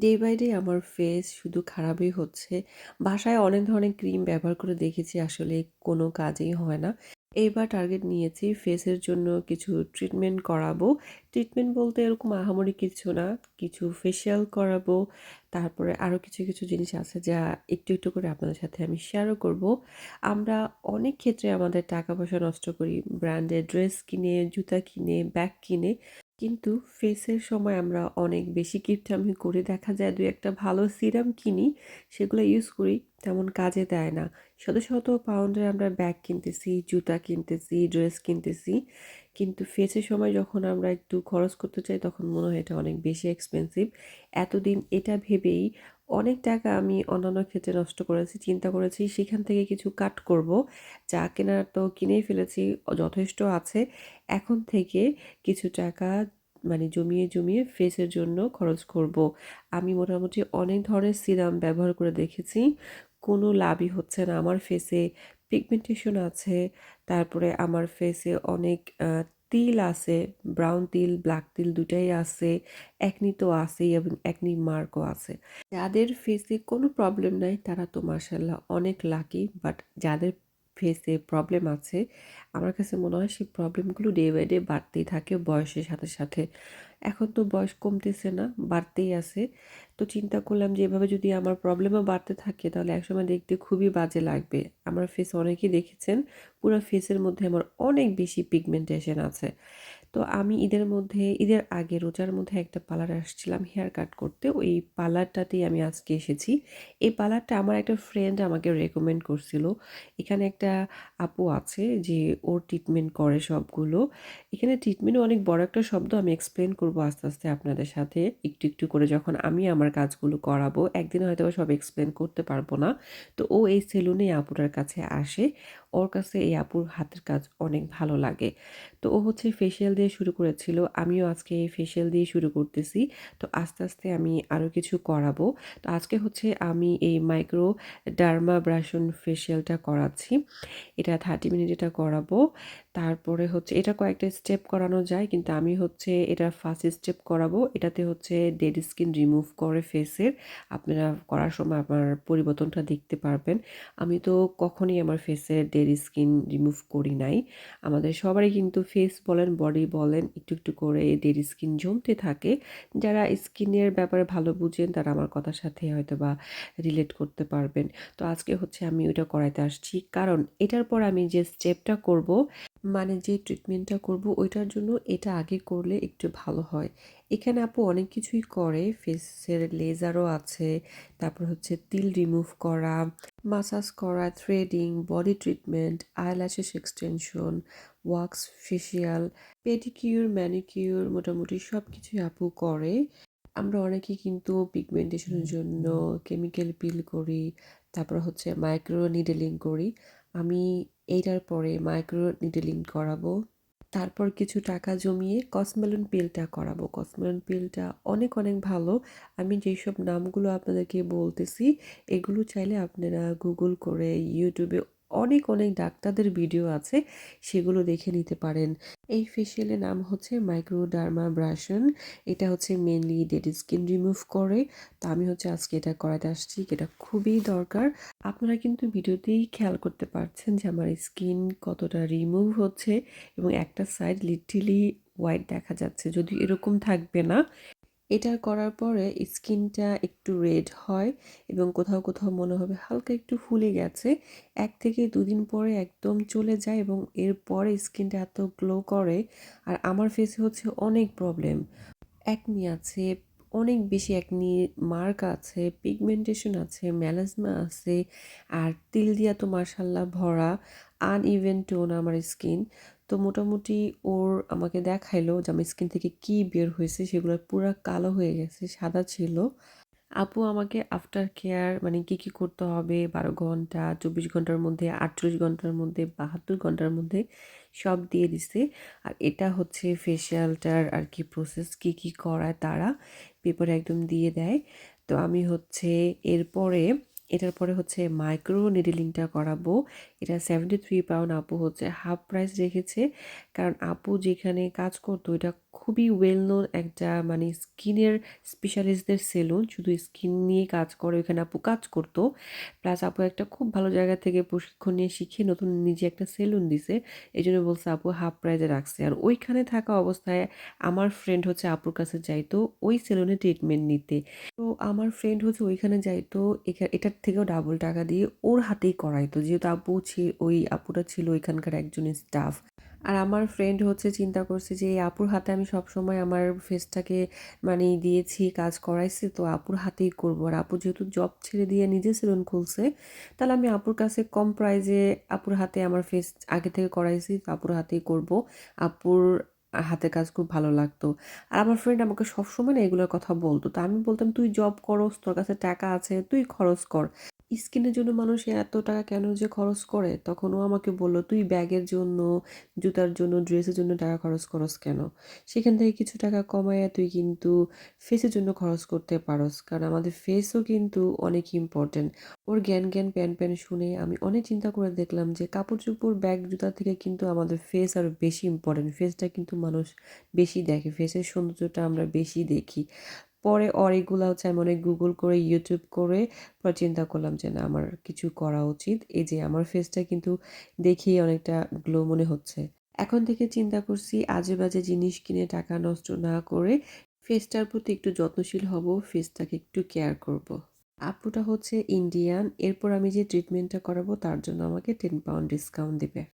Day by day আমার face শুধু খারাপই হচ্ছে। বাসায় অনেক ধরনের ক্রিম ব্যবহার করে দেখেছি আসলে কোনো কাজেই হয় না। এইবার টার্গেট নিয়েছি ফেসের জন্য কিছু ট্রিটমেন্ট করাবো। ট্রিটমেন্ট বলতে এরকম আহামরি কিছু না। কিছু ফেসিয়াল করাবো। তারপরে আরও কিছু, কিছু জিনিস আছে যা একটু, একটু করে আপনাদের সাথে আমি শেয়ারও করব। আমরা অনেক ক্ষেত্রে আমাদের টাকা-পয়সা নষ্ট করি। ব্র্যান্ডের ড্রেস কিনে, জুতা কিনে, ব্যাগ কিনে। কিন্তু ফেসের সময় আমরা অনেক বেশি কিপটামি করে দেখা যায় দু একটা ভালো সিরাম কিনি, সেগুলো ইউজ করি, তেমন কাজে দেয় না। শত, শত পাউন্ডের আমরা ব্যাগ কিনতেছি, জুতা কিনতেছি, ড্রেস কিনতেছি। কিন্তু ফেসের সময় যখন আমরা একটু খরচ করতে চাই তখন মনে হয় এটা অনেক বেশি এক্সপেন্সিভ এতদিন এটা ভেবেই অনেক টাকা আমি অন্যান্য ক্ষেত্রে নষ্ট করেছি। চিন্তা করেছি সেখান থেকে কিছু কাট করব। যা কেনার তো কিনেই ফেলেছি, যথেষ্ট আছে। এখন থেকে কিছু টাকা মানে জমিয়ে, জমিয়ে ফেসের জন্য খরচ করব। আমি মোটামুটি অনেক ধরনের সিরাম ব্যবহার করে দেখেছি। কোনো লাভই হচ্ছে না। আমার ফেসে পিগমেন্টেশন আছে। তারপরে আমার ফেসে অনেক তিল আছে। ব্রাউন তিল, ব্ল্যাক তিল ২ টাই আছে। একনি তো আছেই এবং একনি মার্কও আছে। যাদের ফেসে কোনো প্রবলেম নাই তারা তো মার্শাল্লাহ অনেক লাকি। বাট যাদের ফেসে প্রবলেম আছে, আমার কাছে মনে হয় সেই প্রবলেমগুলো ডে বাই ডে বাড়তেই থাকে বয়সের সাথে, সাথে। এখন তো বয়স কমতেছে না, বাড়তেই আছে। তো চিন্তা করলাম যে এভাবে যদি আমার প্রবলেমও বাড়তে থাকে তাহলে একসময় দেখতে খুবই বাজে লাগবে। আমার ফেস অনেকেই দেখেছেন, পুরো ফেসের মধ্যে আমার অনেক বেশি পিগমেন্টেশন আছে। তো আমি ঈদের মধ্যে ঈদের আগে রোজার মধ্যে একটা পার্লারে আসছিলাম হেয়ার কাট করতে। ওই পার্লারটাতেই আমি আজকে এসেছি। এই পার্লারটা আমার একটা ফ্রেন্ড আমাকে রেকমেন্ড করছিল। এখানে একটা আপু আছে যে ওর ট্রিটমেন্ট করে সবগুলো। এখানে ট্রিটমেন্টও অনেক বড় একটা শব্দ আমি এক্সপ্লেন করব আস্তে, আস্তে আপনাদের সাথে একটু, একটু করে যখন আমি আমার কাজগুলো করাবো। একদিনে হয়তোবা সব এক্সপ্লেন করতে পারব না। তো ও এই সেলুনে আপুটার কাছে আসে। ওর কাছে এই আপুর হাতের কাজ অনেক ভালো লাগে। তো ও হচ্ছে ফেসিয়াল দিয়ে শুরু করেছিল। আমিও আজকে এই ফেসিয়াল দিয়ে শুরু করতেছি। তো আস্তে, আস্তে আমি আরও কিছু করাবো। তো আজকে হচ্ছে আমি এই মাইক্রো ডার্মা ব্রাশন ফেসিয়ালটা করাচ্ছি। এটা 30 মিনিট এটা করাবো। তারপরে হচ্ছে এটা কয়েকটা স্টেপ করানো যায় কিন্তু আমি হচ্ছে এটা ফার্স্ট স্টেপ করাবো। এটাতে হচ্ছে ডেড স্কিন রিমুভ করে ফেসের। আপনারা করার সময় আপনার পরিবর্তনটা দেখতে পারবেন। আমি তো কখনই আমার ফেসের ডেড স্কিন রিমুভ করি নাই। আমাদের সবারই কিন্তু ফেস বলেন, বডি বলেন একটু, একটু করে ডেড স্কিন জমতে থাকে। যারা স্কিনের ব্যাপারে ভালো বুঝেন তারা আমার কথার সাথে হয়তো বা রিলেট করতে পারবেন। তো আজকে হচ্ছে আমি ওইটা করাইতে আসছি। কারণ এটার পর আমি যে স্টেপটা করব মানে যে ট্রিটমেন্টটা করব ওইটার জন্য এটা আগে করলে একটু ভালো হয়। এখানে আপু অনেক কিছুই করে। ফেসের লেজারও আছে। তারপর হচ্ছে তিল রিমুভ করা, মাসাজ করা, threading, body treatment, eyelashes extension, wax facial, pedicure, manicure মোটামুটি সব কিছুই আপু করে। আমরা অনেকেই কিন্তু পিগমেন্টেশনের জন্য কেমিক্যাল পিল করি। তারপর হচ্ছে মাইক্রো নিডেলিং করি। আমি এইটার পরে মাইক্রো নিডলিং করাবো। তারপর কিছু টাকা জমিয়ে কসমেলন পিলটা করাবো। কসমেলন পিলটা অনেক, অনেক ভালো। আমি যেসব নামগুলো আপনাদেরকে বলতেছি এগুলো চাইলে আপনারা গুগল করে ইউটিউবে অনেক, অনেক ডাক্তারদের ভিডিও আছে সেগুলো দেখে নিতে পারেন। এই ফেসিয়ালের নাম হচ্ছে মাইক্রো ডার্মাব্রেশন। এটা হচ্ছে মেনলি ডেড স্কিন রিমুভ করে। তো আমি হচ্ছে আজকে এটা করাতে আসছি। এটা খুবই দরকার। আপনারা কিন্তু ভিডিওতেই খেয়াল করতে পারছেন যে আমার স্কিন কতটা রিমুভ হচ্ছে এবং একটা সাইড লিটারেলি হোয়াইট দেখা যাচ্ছে। যদি এরকম থাকবে না। এটা করার পরে স্কিনটা একটু রেড হয় এবং কোথাও, কোথাও মনে হবে হালকা একটু ফুলে গেছে। এক থেকে দুদিন পরে একদম চলে যায় এবং এরপরে স্কিনটা এত গ্লো করে। আর আমার ফেসে হচ্ছে অনেক প্রবলেম। একনি আছে, অনেক বেশি একনি মার্ক আছে, পিগমেন্টেশন আছে, মেলাজমা আছে আর তিল দিয়া তো মাশাআল্লাহ ভরা। আনইভেন টোন আমার স্কিন। তো মোটামুটি ওর আমাকে দেখাইলো যে আমার স্কিন থেকে কি বের হয়েছে সেগুলো পুরো কালো হয়ে গেছে, সাদা ছিল। আপু আমাকে আফটার কেয়ার মানে কি, কি করতে হবে ১২ ঘণ্টা, ২৪ ঘণ্টার মধ্যে, ৪৮ ঘণ্টার মধ্যে, ৭২ ঘণ্টার মধ্যে সব দিয়ে দিছে। আর এটা হচ্ছে ফেশিয়ালটার আর কি প্রসেস কি, কি করায় তারা পেপারে একদম দিয়ে দেয়। তো আমি হচ্ছে এরপরে এটার পরে হচ্ছে মাইক্রো নিডলিংটা করাবো। এটা সেভেন্টি থ্রি পাউন্ড আপু হচ্ছে হাফ প্রাইস রেখেছে। কারণ আপু যেখানে কাজ করতো, এটা খুবই ওয়েল নোন একটা মানে স্কিনের স্পেশালিস্টদের সেলুন শুধু স্কিন নিয়ে কাজ করে, ওইখানে আপু কাজ করতো। প্লাস আপু একটা খুব ভালো জায়গা থেকে প্রশিক্ষণ নিয়ে শিখে নতুন নিজে একটা সেলুন দিছে। এই জন্য বলছে আপু হাফ প্রাইজে রাখছে। আর ওইখানে থাকা অবস্থায় আমার ফ্রেন্ড হচ্ছে আপুর কাছে যাইতো, ওই সেলুনে ট্রিটমেন্ট নিতে। তো আমার ফ্রেন্ড হচ্ছে ওইখানে যাইতো এটার থেকেও ডাবল টাকা দিয়ে ওর হাতেই করাইতো যেহেতু আপু ওই আপুটা ছিল ওইখানকার একজন স্টাফ আর আমার ফ্রেন্ড হচ্ছে চিন্তা করছে যে, এই আপুর হাতে আমি সবসময় আমার ফেসটাকে মানে দিয়েছি, কাজ করাইছি, তো আপুর হাতেই করব। আর আপু যেহেতু জব ছেড়ে দিয়ে নিজে সেলুন খুলছে, তাহলে আমি আপুর কাছে কম প্রাইজে আপুর হাতে আমার ফেস আগে থেকে করাইছি, তো আপুর হাতেই করব। আপুর হাতের কাজ খুব ভালো লাগতো। আর আমার ফ্রেন্ড আমাকে সবসময় না এগুলোর কথা বলতো। তা আমি বলতাম, তুই জব করস, তোর কাছে টাকা আছে, তুই খরচ কর। স্কিনের জন্য মানুষ এত টাকা কেন যে খরচ করে? তখন ও আমাকে বলল, তুই ব্যাগের জন্য, জুতার জন্য, ড্রেসের জন্য টাকা খরচ করস কেন? সেখান থেকে কিছু টাকা কমায় তুই কিন্তু ফেসের জন্য খরচ করতে পারস। কারণ আমাদের ফেসও কিন্তু অনেক ইম্পর্টেন্ট ওর জ্ঞান জ্ঞান, প্যান প্যান শুনে আমি অনেক চিন্তা করে দেখলাম যে কাপড় চোপড় ব্যাগ, জুতা থেকে কিন্তু আমাদের ফেস আরও বেশি ইম্পর্টেন্ট ফেসটা কিন্তু মানুষ বেশি দেখে ফেসের সৌন্দর্যটা আমরা বেশি দেখি। পরে ওর হচ্ছে আমি অনেক গুগল করে ইউটিউব করে পরে চিন্তা করলাম যে না, আমার কিছু করা উচিত। এই যে আমার ফেসটা কিন্তু দেখেই অনেকটা গ্লো মনে হচ্ছে। এখন থেকে চিন্তা করছি আজে বাজে জিনিস কিনে টাকা নষ্ট না করে ফেসটার প্রতি একটু যত্নশীল হব ফেসটাকে একটু কেয়ার করব। আপুটা হচ্ছে ইন্ডিয়ান এরপর আমি যে ট্রিটমেন্টটা করাবো তার জন্য আমাকে টেন পাউন্ড ডিসকাউন্ট দেবে।